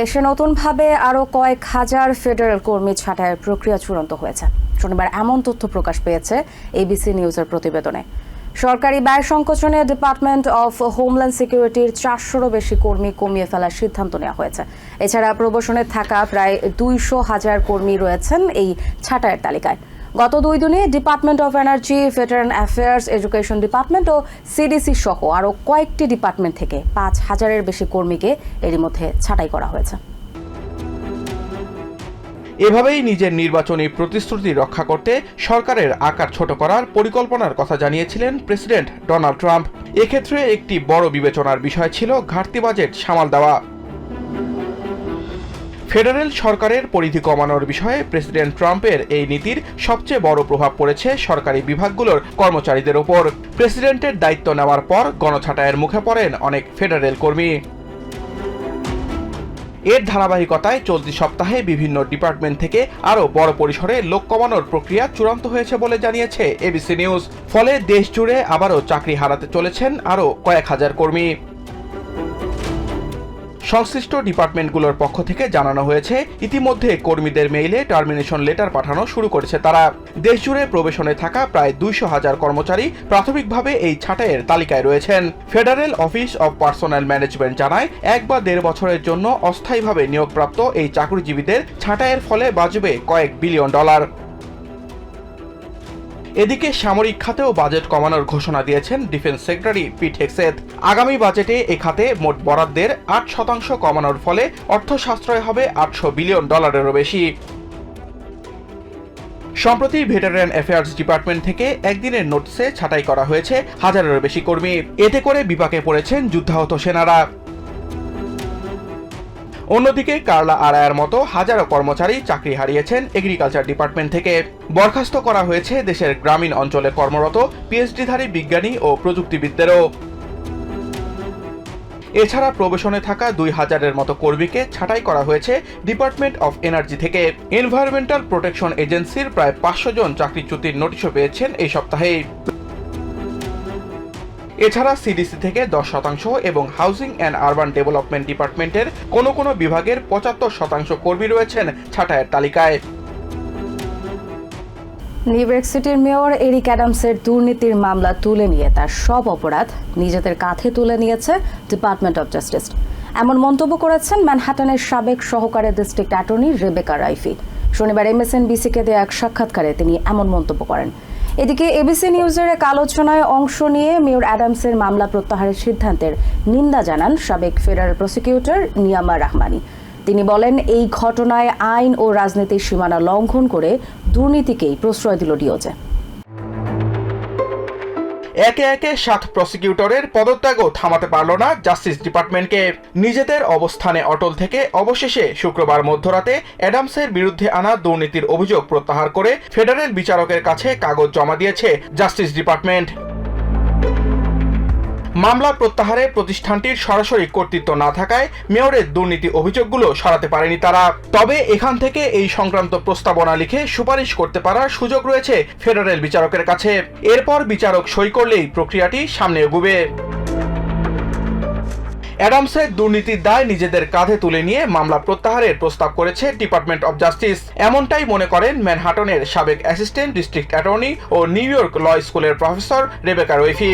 দেশে নতুনভাবে আরও কয়েক হাজার ফেডারেল কর্মী ছাঁটাইয়ের প্রক্রিয়া চূড়ান্ত হয়েছে। শনিবার এমন তথ্য প্রকাশ পেয়েছে এবিসি নিউজের প্রতিবেদনে। সরকারি ব্যয় সংকোচনে ডিপার্টমেন্ট অফ হোমল্যান্ড সিকিউরিটির চারশোরও বেশি কর্মী কমিয়ে ফেলার সিদ্ধান্ত নেওয়া হয়েছে। এছাড়া প্রবশনে থাকা প্রায় দুইশো হাজার কর্মী রয়েছেন এই ছাঁটাইয়ের তালিকায়। গত দুই দিনে department of energy veteran affairs education department O CDC সহ আরও কয়েকটি ডিপার্টমেন্ট থেকে পাঁচ হাজারের বেশি কর্মীকে এরই মধ্যে ছাঁটাই করা হয়েছে। এভাবেই নিজের নির্বাচনী প্রতিশ্রুতি রক্ষা করতে সরকারের আকার ছোট করার পরিকল্পনার কথা জানিয়েছিলেন প্রেসিডেন্ট ডোনাল্ড ট্রাম্প এক্ষেত্রে একটি বড় বিবেচনার বিষয় ছিল ঘাটতি বাজেট সামাল দেওয়া। ফেডারেল সরকারের পরিধি কমানোর বিষয়ে প্রেসিডেন্ট ট্রাম্পের এই নীতির সবচেয়ে বড় প্রভাব পড়েছে সরকারি বিভাগগুলোর কর্মচারীদের ওপর প্রেসিডেন্টের দায়িত্ব নেওয়ার পর গণছাটায়ের মুখে পড়েন অনেক ফেডারেল কর্মী। এর ধারাবাহিকতায় চলতি সপ্তাহে বিভিন্ন ডিপার্টমেন্ট থেকে আরও বড় পরিসরে লোক কমানোর প্রক্রিয়া চূড়ান্ত হয়েছে বলে জানিয়েছে এবিসি নিউজ। ফলে দেশ জুড়ে আবারও চাকরি হারাতে চলেছেন আরও কয়েক হাজার কর্মী। সংশ্লিষ্ট ডিপার্টমেন্টগুলোর পক্ষ থেকে জানানো হয়েছে, ইতিমধ্যে কর্মীদের মেইলে টার্মিনেশন লেটার পাঠানো শুরু করেছে তারা। দেশজুড়ে প্রবেশনে থাকা প্রায় দুইশো হাজার কর্মচারী প্রাথমিকভাবে এই ছাঁটাইয়ের তালিকায় রয়েছেন। Federal office of personnel management জানায়, এক বা দেড় বছরের জন্য অস্থায়ীভাবে নিয়োগপ্রাপ্ত এই চাকরিজীবীদের ছাঁটাইয়ের ফলে বাজবে কয়েক বিলিয়ন ডলার। এদিকে সামরিক খাতেও বাজেট কমানোর ঘোষণা দিয়েছেন ডিফেন্স সেক্রেটারি পিট হেক্সেথ। আগামী বাজেটে এ খাতে মোট বরাদ্দের আট শতাংশ কমানোর ফলে অর্থ সাশ্রয় হবে আটশো বিলিয়ন ডলারেরও বেশি। সম্প্রতি ভেটারেন অ্যাফেয়ার্স ডিপার্টমেন্ট থেকে একদিনের নোটসে ছাঁটাই করা হয়েছে হাজারেরও বেশি কর্মী। এতে করে বিপাকে পড়েছেন যুদ্ধাহত সেনারা। অন্যদিকে কার্লা আরায়ার মতো হাজারো কর্মচারী চাকরি হারিয়েছেন এগ্রিকালচার ডিপার্টমেন্ট থেকে। বরখাস্ত করা হয়েছে দেশের গ্রামীণ অঞ্চলে কর্মরত পিএইচডিধারী বিজ্ঞানী ও প্রযুক্তিবিদদেরও। এছাড়া প্রবেশনে থাকা দুই হাজারের মতো কর্মীকে ছাঁটাই করা হয়েছে ডিপার্টমেন্ট অফ এনার্জি থেকে। এনভায়রনমেন্টাল প্রোটেকশন এজেন্সির প্রায় পাঁচশো জন চাকরিচ্যুতির নোটিশও পেয়েছেন এই সপ্তাহেই। এছাড়া সিডিসি থেকে দশ শতাংশ এবং হাউজিং অ্যান্ড আরবান ডেভেলপমেন্ট ডিপার্টমেন্টের কোনো কোনো বিভাগের পঁচাত্তর শতাংশ কর্মী রয়েছেন ছাঁটাইয়ের তালিকায়। নিউ ইয়র্ক সিটির মেয়র এরিক অ্যাডামসের দুর্নীতির মামলা তুলে নিয়ে তার সব অপরাধ নিজেদের কাঁধে তুলে নিয়েছে ডিপার্টমেন্ট অফ জাস্টিস এমন মন্তব্য করেছেন ম্যানহাটনের সাবেক সহকারী ডিস্ট্রিক্ট অ্যাটর্নি রেবেকা রাইফি। শনিবার এমএসএনবিসিকে দেওয়া এক সাক্ষাৎকারে তিনি এমন মন্তব্য করেন। এদিকে এবিসি নিউজের এক আলোচনায় অংশ নিয়ে মেয়র অ্যাডামসের মামলা প্রত্যাহারের সিদ্ধান্তের নিন্দা জানান সাবেক ফেডারেল প্রসিকিউটর নিয়ামা রাহমানি। তিনি বলেন, এই ঘটনায় আইন ও রাজনীতির সীমানা লঙ্ঘন করে দুর্নীতিকেই প্রশ্রয় দিল ডিওজে। একে একে সাত প্রসিকিউটরের পদত্যাগও থামাতে পারল না জাস্টিস ডিপার্টমেন্টকে নিজেদের অবস্থানে অটল থেকে অবশেষে শুক্রবার মধ্যরাতে অ্যাডামসের বিরুদ্ধে আনা দুর্নীতির অভিযোগ প্রত্যাহার করে ফেডারেল বিচারকের কাছে কাগজ জমা দিয়েছে জাস্টিস ডিপার্টমেন্ট মামলা প্রত্যাহারে প্রতিষ্ঠানটির সরাসরি কর্তৃত্ব না থাকায় মেয়রের দুর্নীতি অভিযোগগুলো সরাতে পারেনি তারা। তবে এখান থেকে এই সংক্রান্ত প্রস্তাবনা লিখে সুপারিশ করতে পারার সুযোগ রয়েছে ফেডারেল বিচারকের কাছে। এরপর বিচারক সই করলেই প্রক্রিয়াটি সামনে এগুবে। অ্যাডামসের দুর্নীতির দায় নিজেদের কাঁধে তুলে নিয়ে মামলা প্রত্যাহারের প্রস্তাব করেছে ডিপার্টমেন্ট অব জাস্টিস। এমনটাই মনে করেন ম্যানহাটনের সাবেক অ্যাসিস্ট্যান্ট ডিস্ট্রিক্ট অ্যাটর্নি ও নিউ ইয়র্ক ল স্কুলের প্রফেসর রেবেকা রৈফি।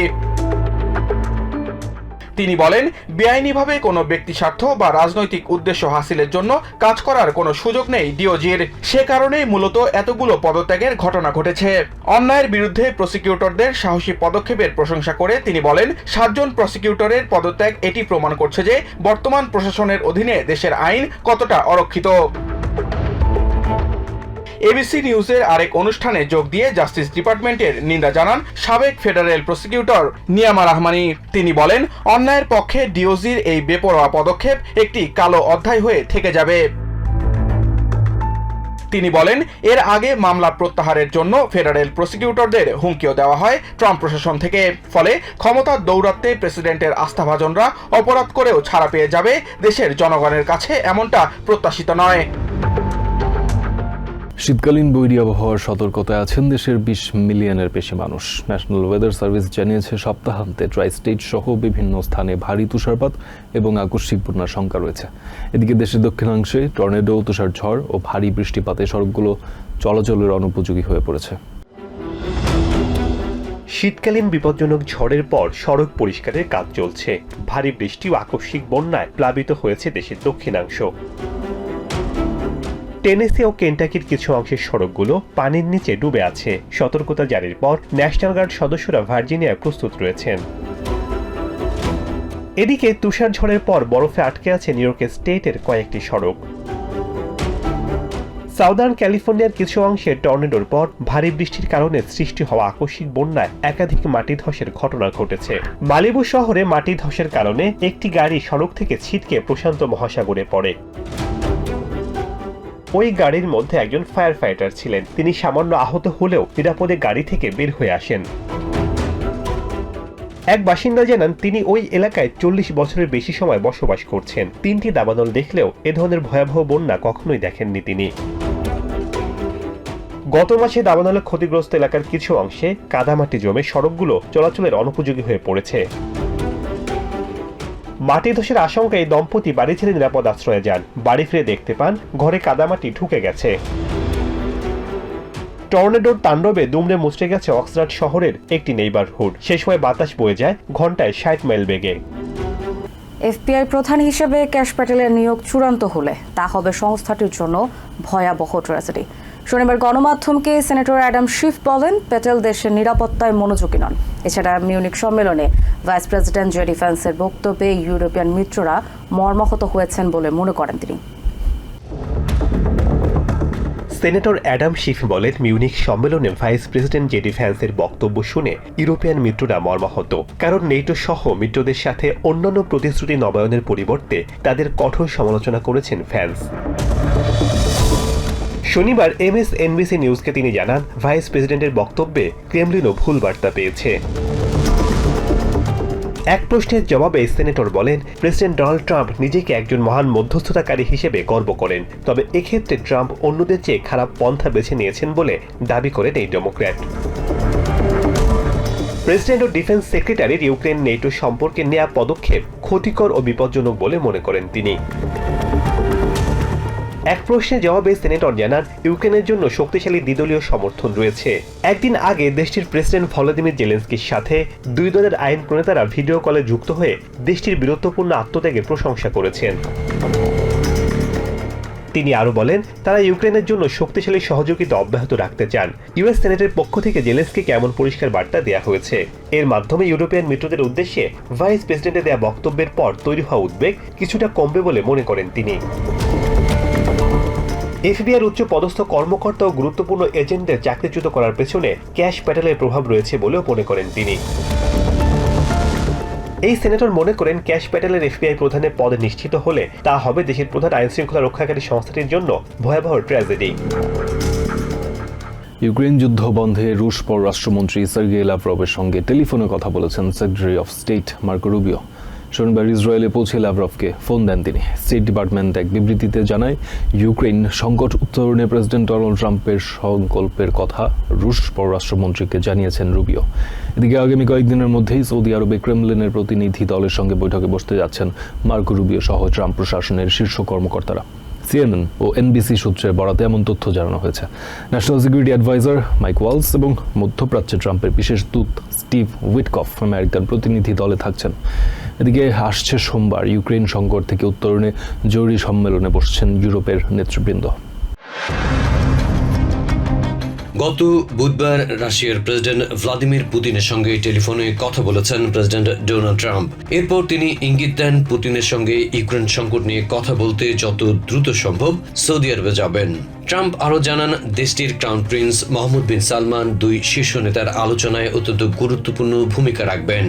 তিনি বলেন, বেআইনিভাবে কোনো ব্যক্তি স্বার্থ বা রাজনৈতিক উদ্দেশ্য হাসিলের জন্য কাজ করার কোনো সুযোগ নেই ডিওজির। সে কারণেই মূলত এতগুলো পদত্যাগের ঘটনা ঘটেছে। অন্যায়ের বিরুদ্ধে প্রসিকিউটরদের সাহসী পদক্ষেপের প্রশংসা করে তিনি বলেন, সাতজন প্রসিকিউটরের পদত্যাগ এটি প্রমাণ করছে যে বর্তমান প্রশাসনের অধীনে দেশের আইন কতটা অরক্ষিত। এবিসি নিউজের আরেক অনুষ্ঠানে যোগ দিয়ে জাস্টিস ডিপার্টমেন্টের নিন্দা জানান সাবেক ফেডারেল প্রসিকিউটর নিয়ামা রহমানি। তিনি বলেন, অন্যায়ের পক্ষে ডিওজির এই বেপরোয়া পদক্ষেপ একটি কালো অধ্যায় হয়ে থেকে যাবে। তিনি বলেন, এর আগে মামলা প্রত্যাহারের জন্য ফেডারেল প্রসিকিউটরদের হুমকিও দেওয়া হয় ট্রাম্প প্রশাসন থেকে। ফলে ক্ষমতার দৌরাত্মে প্রেসিডেন্টের আস্থাভাজনরা অপরাধ করেও ছাড়া পেয়ে যাবে দেশের জনগণের কাছে এমনটা প্রত্যাশিত নয়। শীতকালীন বৈরী আবহাওয়ার সতর্কতায় আছেন দেশের বিশ মিলিয়নের বেশি মানুষ। ন্যাশনাল ওয়েদার সার্ভিস জানিয়েছে, সপ্তাহান্তে ট্রাই স্টেট সহ বিভিন্ন স্থানে ভারী তুষারপাত এবং আকস্মিক বন্যার শঙ্কা রয়েছে। এদিকে দেশের দক্ষিণাংশে টর্নেডো, তুষার ঝড় ও ভারী বৃষ্টিপাতে সড়কগুলো চলাচলের অনুপযোগী হয়ে পড়েছে। শীতকালীন বিপজ্জনক ঝড়ের পর সড়ক পরিষ্কারের কাজ চলছে। ভারী বৃষ্টি ও আকস্মিক বন্যায় প্লাবিত হয়েছে দেশের দক্ষিণাংশ। টেনেসি ও কেন্টাকির কিছু অংশের সড়কগুলো পানির নিচে ডুবে আছে। সতর্কতা জারির পর ন্যাশনাল গার্ড সদস্যরা ভার্জিনিয়ায় প্রস্তুত রয়েছেন। এদিকে তুষার ঝড়ের পর বরফে আটকে আছে নিউ ইয়র্কের স্টেটের কয়েকটি সড়ক। সাউদার্ন ক্যালিফোর্নিয়ার কিছু অংশে টর্নেডোর পর ভারী বৃষ্টির কারণে সৃষ্টি হওয়া আকস্মিক বন্যায় একাধিক মাটি ধসের ঘটনা ঘটেছে। মালিবু শহরে মাটি ধসের কারণে একটি গাড়ি সড়ক থেকে ছিটকে প্রশান্ত মহাসাগরে পড়ে। ওই গাড়ির মধ্যে একজন ফায়ার ফাইটার ছিলেন। তিনি সামান্য আহত হলেও নিরাপদে গাড়ি থেকে বের হয়ে আসেন। এক বাসিন্দা জানান, তিনি ওই এলাকায় চল্লিশ বছরের বেশি সময় বসবাস করছেন। তিনটি দাবানল দেখলেও এ ধরনের ভয়াবহ বন্যা কখনোই দেখেননি তিনি। গত মাসে দাবানলে ক্ষতিগ্রস্ত এলাকার কিছু অংশে কাদামাটি জমে সড়কগুলো চলাচলের অনুপযোগী হয়ে পড়েছে। মাটি ধসের আশঙ্কায় দম্পতি বাড়ি ছেড়ে নিরাপদ আশ্রয়ে যান। বাড়ি ফিরে দেখতে পান, ঘরে কাদামাটি ঢুকে গেছে। টর্নেডোর তাণ্ডবে দুমড়ে মুচড়ে গেছে অক্সরাট শহরের একটি নেইবারহুড। সে সময় বাতাস বয়ে যায় ঘন্টায় ষাট মাইল বেগে। এফবিআই প্রধান হিসেবে ক্যাশ প্যাটেলের নিয়োগ চূড়ান্ত হলে। তা হবে সংস্থাটির জন্য ভয়াবহ ট্র্যাজেডি। শনিবার গণমাধ্যমকে সেনেটর অ্যাডাম শিফ বলেন প্যাটেল দেশের নিরাপত্তায় মনোযোগী নন। এছাড়া মিউনিক সম্মেলনে ভাইস প্রেসিডেন্ট জে ডিফেন্সের বক্তব্যে ইউরোপিয়ান মিত্ররা মর্মাহত হয়েছেন বলে মনে করেন তিনি। সেনেটর অ্যাডাম শিফ বলেন মিউনিক সম্মেলনে ভাইস প্রেসিডেন্ট জেডি ফ্যান্সের বক্তব্য শুনে ইউরোপিয়ান মিত্ররা মর্মাহত। কারণ নেটো সহ মিত্রদের সাথে অন্যান্য প্রতিশ্রুতি নবায়নের পরিবর্তে তাদের কঠোর সমালোচনা করেছেন ফ্যান্স। শনিবার এমএসএনবিসি নিউজকে তিনি জানান, ভাইস প্রেসিডেন্টের বক্তব্যে ক্রেমলিনও ভুল বার্তা পেয়েছে। এক প্রশ্নের জবাবে সেনেটর বলেন, প্রেসিডেন্ট ডোনাল্ড ট্রাম্প নিজেকে একজন মহান মধ্যস্থতাকারী হিসেবে গর্ব করেন, তবে এক্ষেত্রে ট্রাম্প অন্যদের চেয়ে খারাপ পন্থা বেছে নিয়েছেন বলে দাবি করেন এই ডেমোক্র্যাট। প্রেসিডেন্ট ও ডিফেন্স সেক্রেটারির ইউক্রেন নেটো সম্পর্কে নেওয়া পদক্ষেপ ক্ষতিকর ও বিপজ্জনক বলে মনে করেন তিনি। এক প্রশ্নের জবাবে সেনেটর জানান ইউক্রেনের জন্য শক্তিশালী দ্বিদলীয় সমর্থন রয়েছে। একদিন আগে দেশটির প্রেসিডেন্ট ভলোদিমির জেলেন্সকির সাথে দুই দলের আইন প্রণেতারা ভিডিও কলে যুক্ত হয়ে দেশটির বীরত্বপূর্ণ আত্মত্যাগের প্রশংসা করেছেন। তিনি আরও বলেন, তারা ইউক্রেনের জন্য শক্তিশালী সহযোগিতা অব্যাহত রাখতে চান। ইউএস সেনেটের পক্ষ থেকে জেলেন্সকিকে কেমন পরিষ্কার বার্তা দেওয়া হয়েছে। এর মাধ্যমে ইউরোপিয়ান মিত্রদের উদ্দেশ্যে ভাইস প্রেসিডেন্টের দেওয়া বক্তব্যের পর তৈরি হওয়া উদ্বেগ কিছুটা কমবে বলে মনে করেন তিনি। এফবিআর উচ্চ পদস্থ কর্মকর্তা ও গুরুত্বপূর্ণ এজেন্টদের চাকরিচ্যুত করার পেছনে ক্যাশ প্যাটেলের প্রভাব রয়েছে বলেও মনে করেন তিনি। এই সেনেটর মনে করেন ক্যাশ প্যাটেলের এফবিআই প্রধানের পদে নিশ্চিত হলে তা হবে দেশের প্রধান আইন শৃঙ্খলা রক্ষাকারী সংস্থাটির জন্য ভয়াবহ ট্র্যাজেডি। ইউক্রেন যুদ্ধ বন্ধে রুশ পররাষ্ট্রমন্ত্রী সার্গেই লাভরভের সঙ্গে টেলিফোনে কথা বলেছেন secretary of state Marco Rubio. শনিবার ইসরায়েলে পৌঁছে লাভরভকে ফোন দেন তিনি। স্টেট ডিপার্টমেন্ট এক বিবৃতিতে জানায় ইউক্রেন সংকট উত্তরণে প্রেসিডেন্ট ডোনাল্ড ট্রাম্পের সংকল্পের কথা রুশ পররাষ্ট্রমন্ত্রীকে জানিয়েছেন রুবিও। এদিকে আগামী কয়েকদিনের মধ্যেই সৌদি আরবে ক্রেমলিনের প্রতিনিধি দলের সঙ্গে বৈঠকে বসতে যাচ্ছেন মার্কো রুবিও সহ ট্রাম্প প্রশাসনের শীর্ষ কর্মকর্তারা। সিএনএন ও এনবিসি সূত্রে বরাতে এমন তথ্য জানানো হয়েছে। National security adviser Mike Waltz এবং মধ্যপ্রাচ্যে ট্রাম্পের বিশেষ দূত স্টিভ উইটকফ আমেরিকান প্রতিনিধি দলে থাকছেন। এদিকে আসছে সোমবার ইউক্রেন সংকট থেকে উত্তরণে জরুরি সম্মেলনে বসছেন ইউরোপের নেতৃবৃন্দ। গত বুধবার রাশিয়ার প্রেসিডেন্ট ভ্লাদিমির পুতিনের সঙ্গে টেলিফোনে কথা বলেছেন প্রেসিডেন্ট ডোনাল্ড ট্রাম্প। এরপর তিনি ইঙ্গিত দেন পুতিনের সঙ্গে ইউক্রেন সংকট নিয়ে কথা বলতে যত দ্রুত সম্ভব সৌদি আরবে যাবেন। ট্রাম্প আরও জানান, দেশটির crown prince Mohammed bin Salman দুই শীর্ষ নেতার আলোচনায় অত্যন্ত গুরুত্বপূর্ণ ভূমিকা রাখবেন।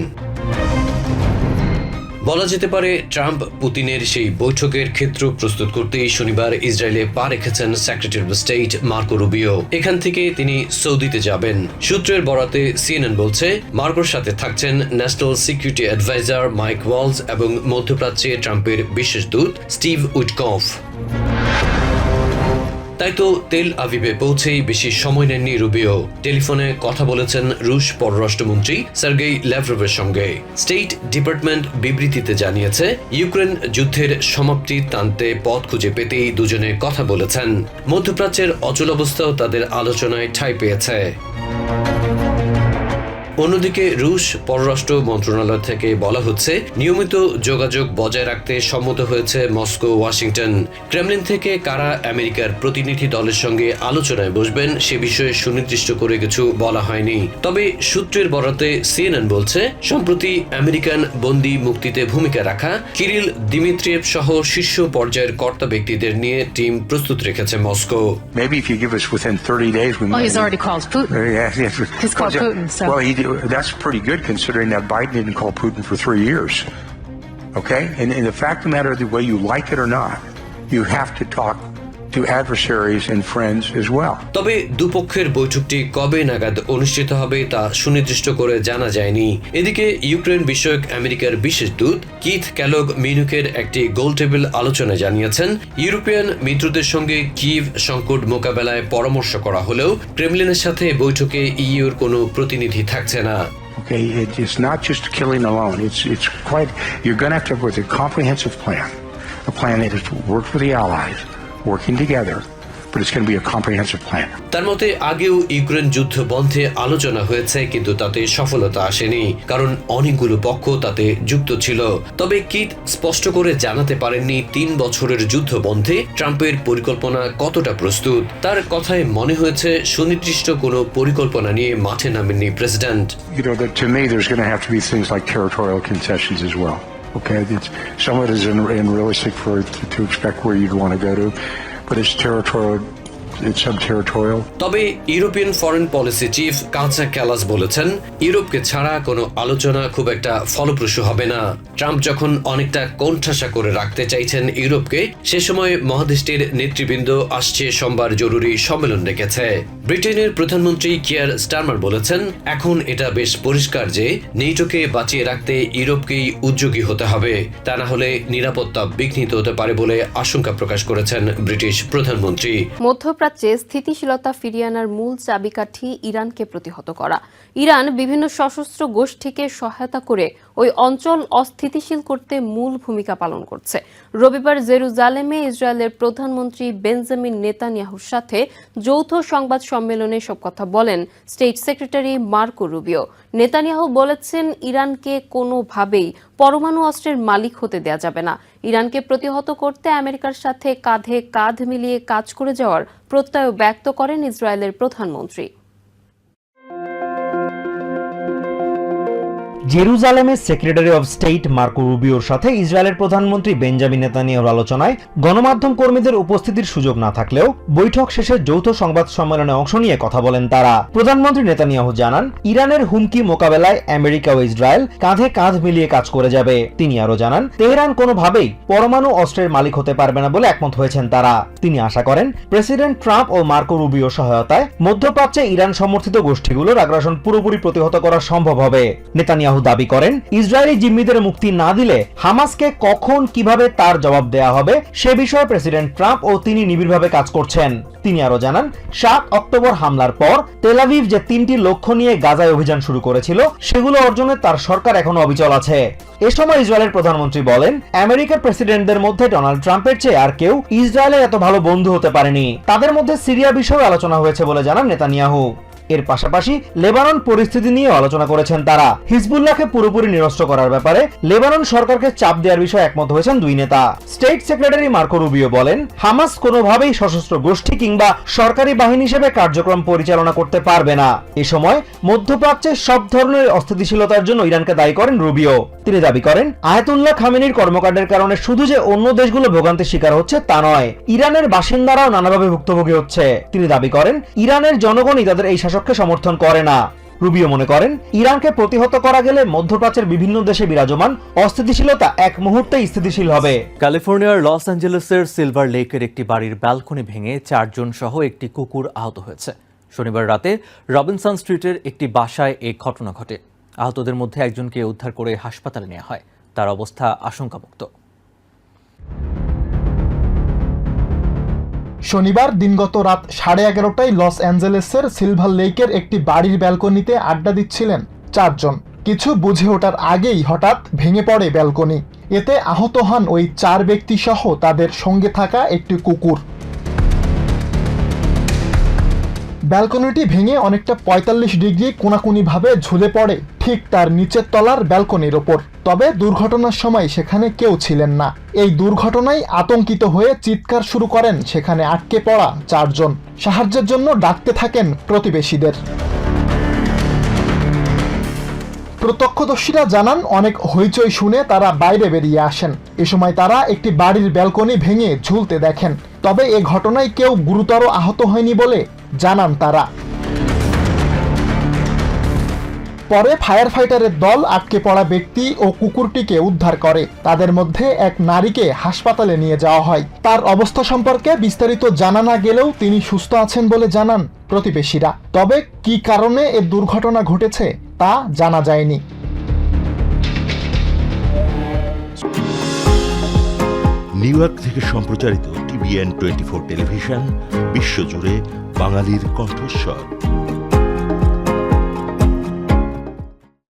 বলা যেতে পারে, ট্রাম্প পুতিনের সেই বৈঠকের ক্ষেত্র প্রস্তুত করতেই শনিবার ইসরায়েলে পা রেখেছেন secretary of state Marco Rubio. এখান থেকে তিনি সৌদিতে যাবেন। সূত্রের বরাতে সিএনএন বলছে, মার্কোর সাথে থাকছেন national security adviser Mike Waltz এবং মধ্যপ্রাচ্যে ট্রাম্পের বিশেষ দূত স্টিভ উইটকফ। তাই তো তেল আবিবে পৌঁছেই বেশি সময় নেননি রুবিও। টেলিফোনে কথা বলেছেন রুশ পররাষ্ট্রমন্ত্রী সার্গেই ল্যাভরভের সঙ্গে। স্টেট ডিপার্টমেন্ট বিবৃতিতে জানিয়েছে, ইউক্রেন যুদ্ধের সমাপ্তি টানতে পথ খুঁজে পেতেই দুজনে কথা বলেছেন। মধ্যপ্রাচ্যের অচল অবস্থাও তাদের আলোচনায় ঠাঁই পেয়েছে। অন্যদিকে রুশ পররাষ্ট্র মন্ত্রণালয় থেকে বলা হচ্ছে নিয়মিত যোগাযোগ বজায় রাখতে সম্মত হয়েছে মস্কো ওয়াশিংটন ক্রেমলিন থেকে কারা আমেরিকার প্রতিনিধি দলের সঙ্গে আলোচনায় বসবেন সে বিষয়ে সুনির্দিষ্ট করে কিছু বলা হয়নি তবে সূত্রের বরাতে সিএনএন বলছে সম্প্রতি আমেরিকান বন্দি মুক্তিতে ভূমিকা রাখা কিরিল দিমিত্রিয়েভ সহ শীর্ষ পর্যায়ের কর্তা ব্যক্তিদের নিয়ে টিম প্রস্তুত রেখেছে Moscow Maybe if you give us within 30 days, we Well, might. he's already called Putin. Uh, yeah, yeah. He's called Putin, so- Well, he, that's pretty good considering that Biden didn't call Putin for three years. Okay? And, and the fact of the matter, whether you like it or not, you have to talk to adversaries and friends as well. তবে দুপক্ষের বৈঠকটি কবে নাগাদ অনুষ্ঠিত হবে তা সুনির্দিষ্ট করে জানা যায়নি এদিকে ইউক্রেন বিষয়ক আমেরিকার বিশেষ দূত কিথ ক্যালগ মিনুকের একটি গোল টেবিল আলোচনায় জানিয়েছেন ইউরোপিয়ান মিত্রদের সঙ্গে কিভ সংকট মোকাবেলায় পরামর্শ করা হলেও ক্রেমলিনের সাথে বৈঠকে ইইউর কোনো প্রতিনিধি থাকছে না Okay? It, it's not just killing alone. It's, it's quite, you're going to have to have with a comprehensive plan, a plan that has worked with the allies, working together, but it's going to be a comprehensive plan. তার মতে আগেও Ukraine যুদ্ধ বন্ধে আলোচনা হয়েছে কিন্তু তাতে সফলতা আসেনি কারণ অনেকগুলো পক্ষ তাতে যুক্ত ছিল তবে কিট স্পষ্ট করে জানাতে পারেননি তিন বছরের যুদ্ধ বন্ধে ট্রাম্পের পরিকল্পনা কতটা প্রস্তুত তার কথায় মনে হয়েছে সুনির্দিষ্ট কোনো পরিকল্পনা নিয়ে মাঠে নামেননি president you know, that to me, there's going to have to be things like territorial concessions as well. Okay, it's, some of it is un- unrealistic for to, to expect where you'd want to go to, but it's territorial. তবে European foreign policy chief Kaja Kallas বলেছেন ইউরোপকে ছাড়া কোনো আলোচনা খুব একটা ফলপ্রসূ হবে না। ট্রাম্প যখন অনেকটা কোণঠাসা করে রাখতে চাইছেন ইউরোপকে সে সময় মহাদেশটির নেতৃবৃন্দ আসছে সোমবার জরুরি সম্মেলন রেখেছে ব্রিটেনের প্রধানমন্ত্রী কিয়ার স্টারমার বলেছেন এখন এটা বেশ পরিষ্কার যে নেইটোকে বাঁচিয়ে রাখতে ইউরোপকেই উদ্যোগী হতে হবে। তা না হলে নিরাপত্তা বিঘ্নিত হতে পারে বলে আশঙ্কা প্রকাশ করেছেন ব্রিটিশ প্রধানমন্ত্রী। মধ্যপ্রাচ্যে স্থিতিশীলতা ফিরিয়ে আনার মূল চাবিকাঠি ইরানকে প্রতিহত করা। ইরান বিভিন্ন সশস্ত্র গোষ্ঠীকে সহায়তা করে ওই অঞ্চল অস্থিতিশীল করতে মূল ভূমিকা পালন করছে। রবিবার জেরুজালেমে ইসরায়েলের প্রধানমন্ত্রী বেঞ্জামিন নেতানিয়াহুর সাথে যৌথ সংবাদ সম্মেলনে সব কথা বলেন state secretary Marco Rubio. Netanyahu বলেছেন, ইরানকে কোনোভাবেই পরমাণু অস্ত্রের মালিক হতে দেয়া যাবে না। ইরানকে প্রতিহত করতে আমেরিকার সাথে কাঁধে কাঁধ মিলিয়ে কাজ করে যাওয়ার প্রত্যয় ব্যক্ত করেন ইসরায়েলের প্রধানমন্ত্রী। জেরুজালেমের সেক্রেটারি অব স্টেট মার্কো রুবিওর সাথে ইসরায়েলের প্রধানমন্ত্রী বেঞ্জামিন নেতানিয়াহুর আলোচনায় গণমাধ্যম কর্মীদের উপস্থিতির সুযোগ না থাকলেও বৈঠক শেষে যৌথ সংবাদ সম্মেলনে অংশ নিয়ে কথা বলেন তারা। প্রধানমন্ত্রী নেতানিয়াহু জানান, ইরানের হুমকি মোকাবেলায় আমেরিকা ও ইসরায়েল কাঁধে কাঁধ মিলিয়ে কাজ করে যাবে। তিনি আরও জানান, তেহরান কোনোভাবেই পরমাণু অস্ত্রের মালিক হতে পারবে না বলে একমত হয়েছেন তারা। তিনি আশা করেন, প্রেসিডেন্ট ট্রাম্প ও মার্কো রুবিও সহায়তায় মধ্যপ্রাচ্যে ইরান সমর্থিত গোষ্ঠীগুলোর আগ্রাসন পুরোপুরি প্রতিহত করা সম্ভব হবে। নেতানিয়াহু দাবি করেন, ইসরায়েলি জিম্মিদের মুক্তি না দিলে হামাসকে কখন কীভাবে তার জবাব দেয়া হবে সে বিষয়ে প্রেসিডেন্ট ট্রাম্প ও তিনি নিবিড়ভাবে কাজ করছেন। তিনি আরও জানান, সাত অক্টোবর হামলার পর তেলাভিভ যে তিনটি লক্ষ্য নিয়ে গাজায় অভিযান শুরু করেছিল, সেগুলো অর্জনে তার সরকার এখনও অবিচল আছে। এ সময় ইসরায়েলের প্রধানমন্ত্রী বলেন, আমেরিকার প্রেসিডেন্টদের মধ্যে ডোনাল্ড ট্রাম্পের চেয়ে আর কেউ ইসরায়েলের এত ভালো বন্ধু হতে পারেনি। তাদের মধ্যে সিরিয়া বিষয়েও আলোচনা হয়েছে বলে জানান নেতানিয়াহু। এর পাশাপাশি লেবানন পরিস্থিতি নিয়ে আলোচনা করেছেন তারা। হিজবুল্লাহকে পুরোপুরি নিরস্ত করার ব্যাপারে লেবানন সরকারকে চাপ দেওয়ার বিষয়ে একমত হয়েছেন দুই নেতা। স্টেট সেক্রেটারি মার্কো রুবিও বলেন, হামাস কোনোভাবেই সশস্ত্র গোষ্ঠী কিংবা সরকারি বাহিনী হিসেবে কার্যক্রম পরিচালনা করতে পারবে না। এ সময় মধ্যপ্রাচ্যে সব ধরনের অস্থিতিশীলতার জন্য ইরানকে দায়ী করেন রুবিও। তিনি দাবি করেন, আয়াতুল্লাহ খামেনির কর্মকাণ্ডের কারণে শুধু যে অন্য দেশগুলো ভোগান্তির শিকার হচ্ছে তা নয়, ইরানের বাসিন্দারাও নানাভাবে ভুক্তভোগী হচ্ছে। তিনি দাবি করেন, ইরানের জনগণই তাদের এই শাসককে সমর্থন করে না। রুবিও মনে করেন, ইরানকে প্রতিহত করা গেলে মধ্যপ্রাচ্যের বিভিন্ন দেশে বিরাজমান অস্থিতিশীলতা এক মুহূর্তে স্থিতিশীল হবে। ক্যালিফোর্নিয়ার লস অ্যাঞ্জেলেসের সিলভার লেকের একটি বাড়ির ব্যালকনি ভেঙে চারজন সহ একটি কুকুর আহত হয়েছে। শনিবার রাতে রবিনসন স্ট্রিটের একটি বাসায় এই ঘটনা ঘটে। আহতদের মধ্যে একজনকে উদ্ধার করে হাসপাতালে নেওয়া হয়। তার অবস্থা আশঙ্কামুক্ত। শনিবার দিনগত রাত সাড়ে এগারোটায় লস অ্যাঞ্জেলেসের সিলভার লেকের একটি বাড়ির ব্যালকনিতে আড্ডা দিচ্ছিলেন চারজন। কিছু বুঝে ওঠার আগেই হঠাৎ ভেঙে পড়ে ব্যালকনি। এতে আহত হন ওই চার ব্যক্তি সহ তাদের সঙ্গে থাকা একটি কুকুর। ব্যালকনিটি ভেঙে অনেকটা পঁয়তাল্লিশ ডিগ্রি কোনাকুনিভাবে ঝুলে পড়ে ঠিক তার নিচের তলার ব্যালকনির ওপর। তবে দুর্ঘটনার সময় সেখানে কেউ ছিলেন না। এই দুর্ঘটনায় আতঙ্কিত হয়ে চিৎকার শুরু করেন সেখানে আটকে পড়া চারজন। সাহায্যের জন্য ডাকতে থাকেন প্রতিবেশীদের। প্রত্যক্ষদর্শীরা জানান, অনেক হইচই শুনে তারা বাইরে বেরিয়ে আসেন। এ সময় তারা একটি বাড়ির ব্যালকনি ভেঙে ঝুলতে দেখেন। তবে এ ঘটনায় কেউ গুরুতর আহত হয়নি বলে জানান তারা। পরে ফায়ার ফাইটারের দল আটকে পড়া ব্যক্তি ও কুকুরটিকে উদ্ধার করে। তাদের মধ্যে এক নারীকে হাসপাতালে নিয়ে যাওয়া হয়। তার অবস্থা সম্পর্কে বিস্তারিত জানা না গেলেও তিনি সুস্থ আছেন বলে জানান প্রতিবেশীরা। তবে কি কারণে এ দুর্ঘটনা ঘটেছে তা জানা যায়নি। নিউ ইয়র্ক থেকে সম্প্রচারিত টিভিএন টোয়েন্টি ফোর টেলিভিশন বিশ্বজুড়ে বাঙালির কণ্ঠস্বর।